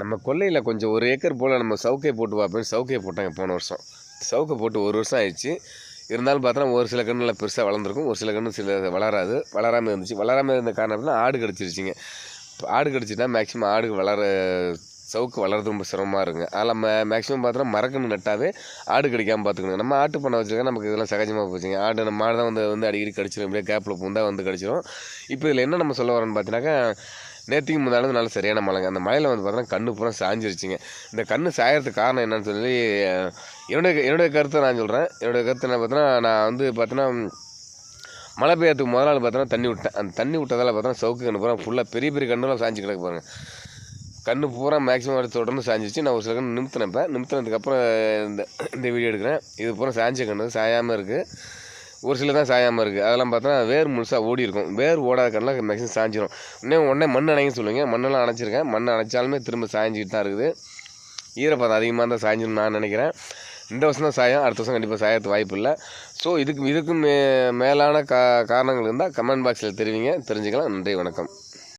நம்ம கொல்லையில் கொஞ்சம் ஒரு ஏக்கர் போல் நம்ம சவுக்கை போட்டு பார்ப்போம் சவுக்கை போட்டாங்க போன வருஷம். சவுக்கை போட்டு ஒரு வருஷம் ஆயிடுச்சு. இருந்தாலும் பார்த்தோன்னா ஒரு சில கன்று நல்லா பெருசாக வளர்ந்துருக்கும். ஒரு சில கன்று சில வளராது. வளராமல் இருந்துச்சு. வளராமல் இருந்த காரணத்தில் ஆடு கடிச்சிருச்சிங்க. இப்போ ஆடு கடிச்சிட்டா மேக்ஸிமம் ஆடு வளர சவுக்கு வளர்றது ரொம்ப சிரமமாக இருக்குங்க. அதில் நம்ம மேக்ஸிமம் பார்த்தோன்னா மரக்கன்று நட்டாவே ஆடு கிடைக்காமல் பார்த்துக்கணும். நம்ம ஆட்டு பண்ண வச்சுருக்கா நமக்கு இதெல்லாம் சகஜமாக போச்சுங்க. ஆடு நம்ம மாடு தான் வந்து வந்து அடிக்கடி கடிச்சிடும் இப்படியே கேப்பில் பூந்தா வந்து கடிச்சிடும் இப்போ இதில் என்ன நம்ம சொல்ல வரோன்னு பார்த்தீங்கன்னாக்கா நேற்றுக்கு முந்தாலும் நல்ல சரியான மழைங்க. அந்த மழையில் வந்து பார்த்தோன்னா கண்ணு பூரா சாஞ்சிருச்சுங்க. இந்த கண்ணு சாயறதுக்கு காரணம் என்னன்னு சொல்லி என்னுடைய என்னுடைய கருத்தை நான் சொல்கிறேன் என்னுடைய கருத்து என்ன பார்த்தோன்னா நான் வந்து பார்த்தோன்னா மழை பெய்யறதுக்கு முதல் நாள் பார்த்தோன்னா தண்ணி விட்டேன். அந்த தண்ணி விட்டதால் பார்த்தோன்னா சவுக்கு கண்ணு பூரா ஃபுல்லாக பெரிய பெரிய கண்ணுலாம் சாஞ்சி கிடக்கு பாருங்கள் கண்ணு பூரா மேக்ஸிமம் எடுத்து தொடர்ந்து சாஞ்சிச்சு நான் ஒரு சில கண்ணு நிமித்தினப்பேன் நிமித்தினதுக்கப்புறம் இந்த இந்த வீடியோ எடுக்கிறேன். இது பூரா சாஞ்ச கண்ணு சாயாமல் இருக்குது ஒரு சில தான் சாயாமல் இருக்குது அதெல்லாம் பார்த்தோன்னா வேர் முழுசாக ஓடி இருக்கும். வேர் ஓடாத கண்ணில் மேக்ஸிமம் சாஞ்சிரும். இன்னும் உடனே மண் அணைங்கன்னு சொல்லுவீங்க மண்ணெல்லாம் அணைச்சிருக்கேன். மண் அணைச்சாலுமே திரும்ப சாய்ஞ்சிக்கிட்டு தான் இருக்குது. ஈரப்பதம் அதிகமாக தான் சாய்ஞ்சிரும் நான் நினைக்கிறேன். இந்த வருஷம் தான் சாயம். அடுத்த வருஷம் கண்டிப்பாக சாயத்து வாய்ப்பு இல்லை. ஸோ இதுக்கு இதுக்கும் மே மேலான கா காரணங்கள் இருந்தால் கமெண்ட் பாக்ஸில் தெரிவிங்க. தெரிஞ்சுக்கலாம். நன்றி வணக்கம்.